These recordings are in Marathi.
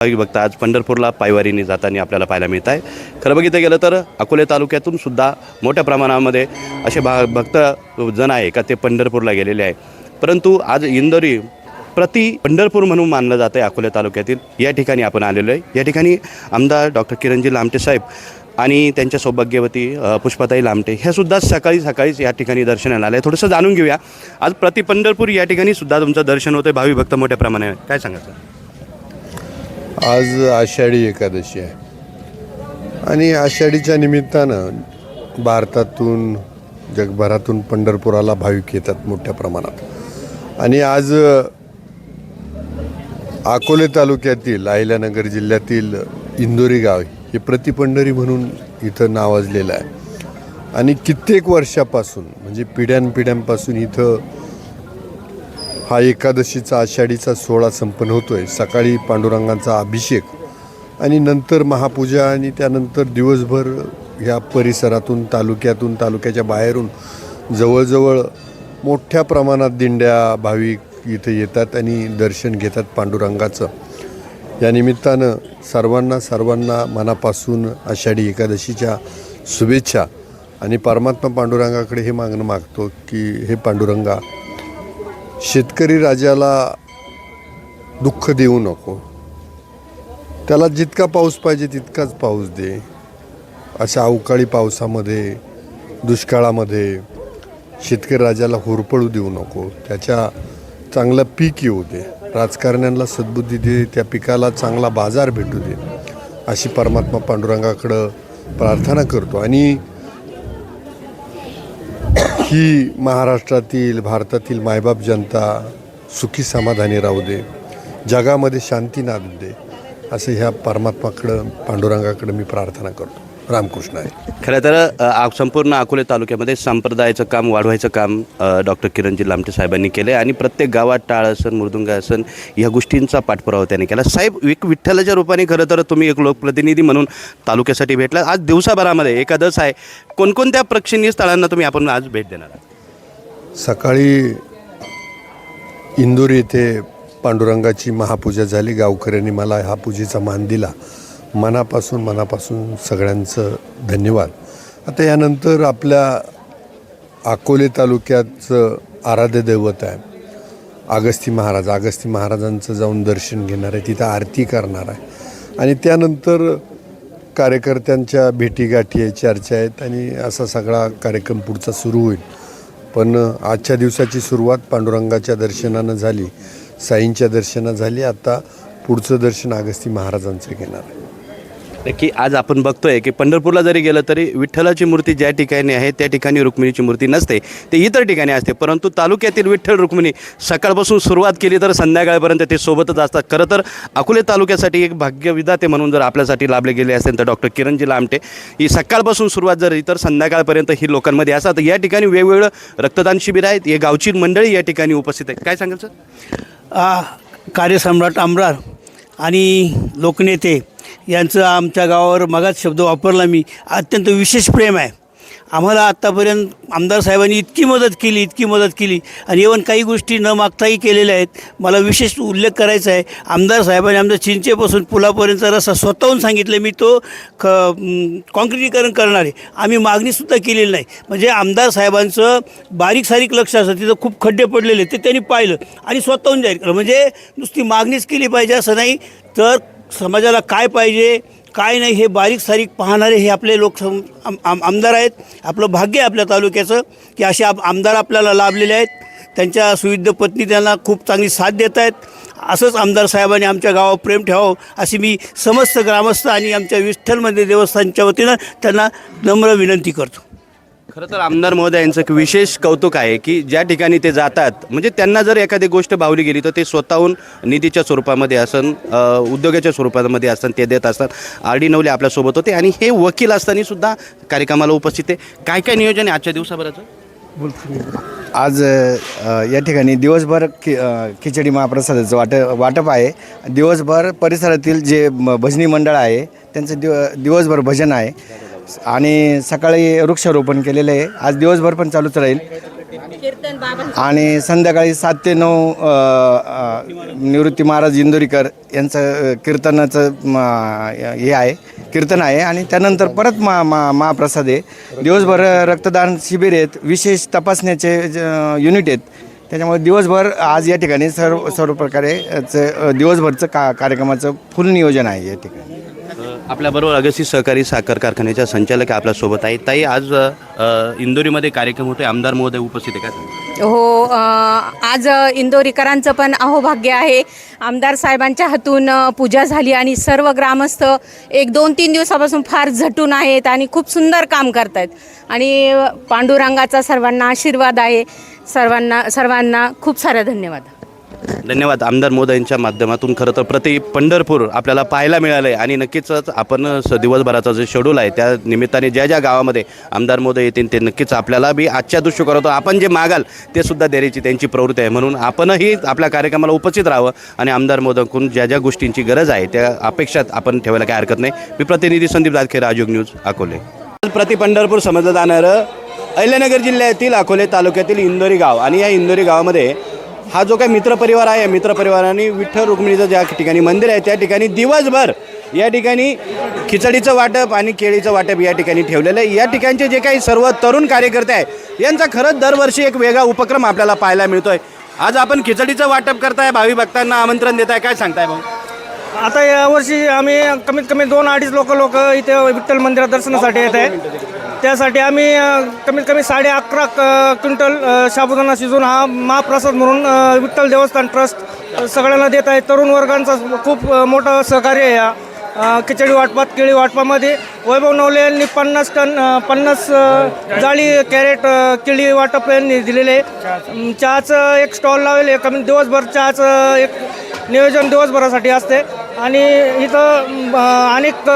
भाविक भक्त आज पंढरपूरला पायवारीने जाताना आपल्याला पाहायला मिळत आहे. खरं बघितलं गेलं तर अकोले तालुक्यातून सुद्धा मोठ्या प्रमाणामध्ये असे भा भक्त जण आहे का ते पंढरपूरला गेलेले आहे. परंतु आज इंदोरी प्रति पंढरपूर म्हणून मानलं जातं आहे अकोले तालुक्यातील. या ठिकाणी आपण आलेलो आहे. या ठिकाणी आमदार डॉक्टर किरणजी लामटे साहेब आणि त्यांच्या सौभाग्यवती पुष्पाताई लामटे ह्या सुद्धा सकाळी सकाळीच या ठिकाणी दर्शनाला आले. थोडंसं जाणून घेऊया. आज प्रति पंढरपूर या ठिकाणी सुद्धा तुमचं दर्शन होतं भावी भक्त मोठ्या प्रमाणात काय सांगायचं आज आषाढी एकादशी आहे. आणि आषाढीच्या निमित्तानं भारतातून जगभरातून पंढरपुराला भाविक येतात मोठ्या प्रमाणात. आणि आज अकोले तालुक्यातील अहिल्यानगर जिल्ह्यातील इंदोरी गाव हे प्रतिपंढरी म्हणून इथं नावाजलेलं आहे. आणि कित्येक वर्षापासून म्हणजे पिढ्यानपिढ्यांपासून इथं हा एकादशीचा आषाढीचा सोहळा संपन्न होतोय. सकाळी पांडुरंगांचा अभिषेक आणि नंतर महापूजा आणि त्यानंतर दिवसभर ह्या परिसरातून तालुक्यातून तालुक्याच्या बाहेरून जवळजवळ मोठ्या प्रमाणात दिंड्या भाविक इथे येतात आणि दर्शन घेतात पांडुरंगाचं. या निमित्तानं सर्वांना सर्वांना मनापासून आषाढी एकादशीच्या शुभेच्छा. आणि परमात्मा पांडुरंगाकडे हे मागणं मागतो की हे पांडुरंगा शेतकरी राजाला दुःख देऊ नको. त्याला जितका पाऊस पाहिजे तितकाच पाऊस दे. अशा अवकाळी पावसामध्ये दुष्काळामध्ये शेतकरी राजाला होरपळू देऊ नको. त्याच्या चांगलं पीक येऊ दे. राजकारण्यांना सद्बुद्धी दे. त्या पिकाला चांगला बाजार भेटू दे. अशी परमात्मा पांडुरंगाकडं प्रार्थना करतो. आणि ही महाराष्ट्रातील भारतातील मायबाप जनता सुखी समाधानी राहू दे जगामध्ये शांती नांदू दे असं ह्या परमात्माकडं पांडुरंगाकडं मी प्रार्थना करतो. रामकृष्ण आहे. खरं तर अ, संपूर्ण अकोले तालुक्यामध्ये संप्रदायाचं काम वाढवायचं काम डॉक्टर किरणजी लामटे साहेबांनी केलं आहे आणि प्रत्येक गावात टाळ असन मृदुंग असन या गोष्टींचा पाठपुरावा त्यांनी केला. साहेब एक विठ्ठलाच्या रूपाने खरं तर तुम्ही एक लोकप्रतिनिधी म्हणून तालुक्यासाठी भेटला. आज दिवसाभरामध्ये एकादश आहे. कोणकोणत्या प्रेक्षणीय स्थळांना तुम्ही आपण आज भेट देणार आहात? सकाळी इंदूर येथे पांडुरंगाची महापूजा झाली. गावकऱ्यांनी मला हा पूजेचा मान दिला. मनापासून मनापासून सगळ्यांचं धन्यवाद. आता यानंतर आपल्या अकोले तालुक्याचं आराध्य दैवत आहे. आगस्ती महाराज आगस्ती महाराजांचं जाऊन दर्शन घेणार आहे तिथं आरती करणार आहे. आणि त्यानंतर कार्यकर्त्यांच्या भेटीगाठी आहे चर्चा आहेत आणि असा सगळा कार्यक्रम पुढचा सुरू होईल. पण आजच्या दिवसाची सुरुवात पांडुरंगाच्या दर्शनानं झाली साईंच्या दर्शनानं झाली. आता पुढचं दर्शन आगस्ती महाराजांचं घेणार आहे. की आज आपण बघतोय की पंढरपूरला जरी गेलं तरी विठ्ठलाची मूर्ती ज्या ठिकाणी आहे त्या ठिकाणी रुक्मिणीची मूर्ती नसते. ते इतर ठिकाणी असते परंतु तालुक्यातील विठ्ठल रुक्मिणी सकाळपासून सुरुवात केली तर संध्याकाळपर्यंत ते सोबतच असतात. खरं तर अकोले तालुक्यासाठी एक भाग्यविधाते म्हणून जर आपल्यासाठी लाभले गेले असेल तर डॉक्टर किरणजी लामटे ही सकाळपासून सुरुवात जर इतर संध्याकाळपर्यंत ही लोकांमध्ये असतात या ठिकाणी वेगवेगळं रक्तदान शिबिर आहेत. हे गावची मंडळी या ठिकाणी उपस्थित आहेत. काय सांगाल सर? कार्यसम्राट आमदार आणि लोकनेते यांचं आमच्या गावावर मगाच शब्द वापरला मी. अत्यंत विशेष प्रेम आहे. आम्हाला आत्तापर्यंत आमदार साहेबांनी इतकी मदत केली इतकी मदत केली. आणि इवन काही गोष्टी न मागताही केलेल्या आहेत. मला विशेष उल्लेख करायचा आहे. आमदार साहेबांनी आमच्या चिंचेपासून पुलापर्यंत रस्ता स्वतःहून सांगितलं. मी तो ख म, काँक्रिटीकरण करणार आहे. आम्ही मागणीसुद्धा केलेली नाही. म्हणजे आमदार साहेबांचं बारीक सारीक लक्ष असतं तिथं खूप खड्डे पडलेले ते त्यांनी पाहिलं आणि स्वतःहून जाहीर केलं. म्हणजे नुसती मागणीच केली पाहिजे असं नाही. तर समाजाला काय पाहिजे काय नाही हे बारीक सारीक पाहणारे हे आपले लोक सम- आम- आम- आमदार आहेत. आपलं भाग्य आहे आपल्या तालुक्याचं की असे आप आमदार आपल्याला लाभलेले आहेत. त्यांच्या सुविध पत्नी त्यांना खूप चांगली साथ देत आहेत. असंच आमदार साहेबांनी आमच्या गावावर प्रेम ठेवावं अशी मी समस्त ग्रामस्थ आणि आमच्या विठ्ठलमध्ये देवस्थानच्या वतीनं त्यांना नम्र विनंती करतो. खरं तर आमदार महोदयांचं एक विशेष कौतुक आहे की ज्या ठिकाणी ते जातात म्हणजे त्यांना जर एखादी गोष्ट भावली गेली तर ते स्वतःहून निधीच्या स्वरूपामध्ये असन उद्योगाच्या स्वरूपामध्ये असतात ते देत असतात. आर डी नवले आपल्यासोबत होते आणि हे वकील असताना सुद्धा कार्यक्रमाला उपस्थित आहे. काय काय नियोजन आहे आजच्या दिवसाभराचं? आज या ठिकाणी दिवसभर खि खिचडी महाप्रसादाचं वाट वाटप आहे. दिवसभर परिसरातील जे म- भजनी मंडळ आहे त्यांचं दिव दिवसभर भजन आहे. आणि सकाळी वृक्षारोपण केलेलं आहे. आज दिवसभर पण चालूच राहील. आणि संध्याकाळी सात ते नऊ निवृत्ती महाराज इंदोरीकर यांचं कीर्तनाचं हे आहे कीर्तन आहे. आणि त्यानंतर परत मा मा महाप्रसाद आहे. दिवसभर रक्तदान शिबिर आहेत. विशेष तपासण्याचे युनिट आहेत. त्याच्यामुळे दिवसभर आज या ठिकाणी सर्व सर्व प्रकारे चं, अ, दिवसभरचं का कार्यक्रमाचं फुल नियोजन आहे या ठिकाणी. आपल्याबरोबर अगस्ती सहकारी साखर कारखान्याच्या संचालक आपल्यासोबत आहे. ताई आज अ, इंदोरीमध्ये कार्यक्रम होतोय. आमदार महोदय उपस्थित आहे का हो अ, आज इंदोरीकरांचं पण अहोभाग्य आहे. आमदार साहेबांच्या हातून अ, पूजा झाली आणि सर्व ग्रामस्थ एक दोन तीन दिवसापासून फार झटून आहेत आणि खूप सुंदर काम करत आहेत आणि पांडुरंगाचा सर्वांना आशीर्वाद आहे. सर्वांना सर्वांना खूप सारा धन्यवाद. धन्यवाद आमदार मोदयांच्या माध्यमातून. खरं तर प्रति पंढरपूर आपल्याला पाहायला मिळालं आहे आणि नक्कीच आपण स दिवसभराचं जे शेड्यूल आहे त्या निमित्ताने ज्या ज्या गावामध्ये आमदार मोदय येतील ते नक्कीच आपल्याला बी आजच्या दृश्य करतो आपण जे मागाल ते सुद्धा देण्याची त्यांची प्रवृत्ती आहे. म्हणून आपणही आपल्या कार्यक्रमाला उपस्थित राहावं आणि आमदार मोदकून ज्या ज्या गोष्टींची गरज आहे त्या अपेक्षात आपण ठेवायला काही हरकत नाही. मी प्रतिनिधी संदीप दादखे राजयोग न्यूज अकोले. प्रति पंढरपूर समजलं जाणारं अहिल्यानगर जिल्ह्यातील अकोले तालुक्यातील इंदोरी गाव आणि या इंदोरी गावामध्ये हा जो काही मित्रपरिवार आहे मित्रपरिवाराने विठ्ठल रुक्मिणीचं ज्या ठिकाणी मंदिर आहे त्या ठिकाणी दिवसभर या ठिकाणी खिचडीचं वाटप आणि केळीचं वाटप या ठिकाणी ठेवलेलं आहे. या ठिकाणचे जे काही सर्व तरुण कार्यकर्ते आहे यांचा खरंच दरवर्षी एक वेगळा उपक्रम आपल्याला पाहायला मिळतो आहे आज आपण खिचडीचं वाटप करताय भावी भक्तांना आमंत्रण देताय काय सांगताय भाऊ? आता यावर्षी आम्ही कमीत कमी दोन अडीच लोक लोक इथे विठ्ठल मंदिरात दर्शनासाठी येत आहेत. त्यासाठी आम्ही कमीत कमी साडे अकरा क्विंटल साबुदाणा शिजून हा महाप्रसाद म्हणून विठ्ठल देवस्थान ट्रस्ट सगळ्यांना देत आहे. तरुण वर्गांचा खूप मोठं सहकार्य आहे या खिचडी वाटपात केळी वाटपामध्ये. वैभव नवले यांनी पन्नास टन पन्नास जाळी कॅरेट केळी वाटप यांनी दिलेले आहे. चहाचं एक स्टॉल लावले कमी दिवसभर चहाचं एक नियोजन दिवसभरासाठी असते. आणि इथं अनेक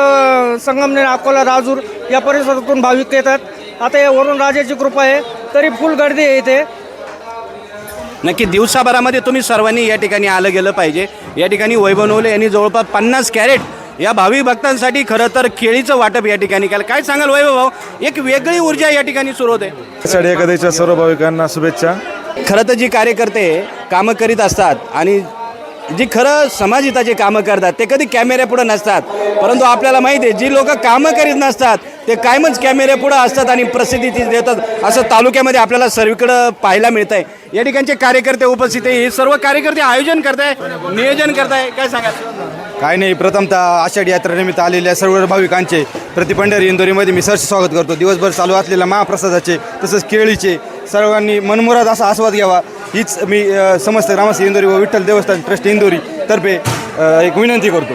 संगमनेर अकोला राजूर या परिसरातून भाविक येतात. आता या वरून राजाची कृपा आहे तरी फुल गर्दी आहे इथे. नक्की दिवसाभरामध्ये तुम्ही सर्वांनी या ठिकाणी आलं गेलं पाहिजे. या ठिकाणी वैभव नवले यांनी जवळपास पन्नास कॅरेट या भावी भक्तांसाठी खरं तर केळीचं वाटप या ठिकाणी केलं. काय सांगाल वैभव भाऊ? एक वेगळी ऊर्जा या ठिकाणी सुरू होते. आषाढी एकादशीच्या सर्व भाविकांना शुभेच्छा. खरं तर जी कार्यकर्ते कामं करीत असतात आणि जी खरं समाजहिताची कामं करतात ते कधी कॅमेऱ्यापुढं नसतात. परंतु आपल्याला माहिती आहे जी लोक कामं करीत नसतात ते कायमच कॅमेऱ्यापुढं असतात आणि प्रसिद्धी ती देतात. असं तालुक्यामध्ये आपल्याला सर्वीकडं पाहायला मिळत आहे या ठिकाणचे कार्यकर्ते उपस्थित आहे. हे सर्व कार्यकर्ते आयोजन करताय नियोजन करताय काय सांगा काय नाही प्रथमतः आषाढी यात्रेनिमित्त आलेल्या सर्व भाविकांचे प्रतिपंढरी इंदोरीमध्ये मी सहर्ष स्वागत करतो. दिवसभर चालू असलेल्या महाप्रसादाचे तसंच केळीचे सर्वांनी मनमुराद असा आस्वाद घ्यावा. हीच मी समस्त ग्रामस्थ इंदोरी व विठ्ठल देवस्थान ट्रस्ट इंदोरी तर्फे एक विनंती करतो.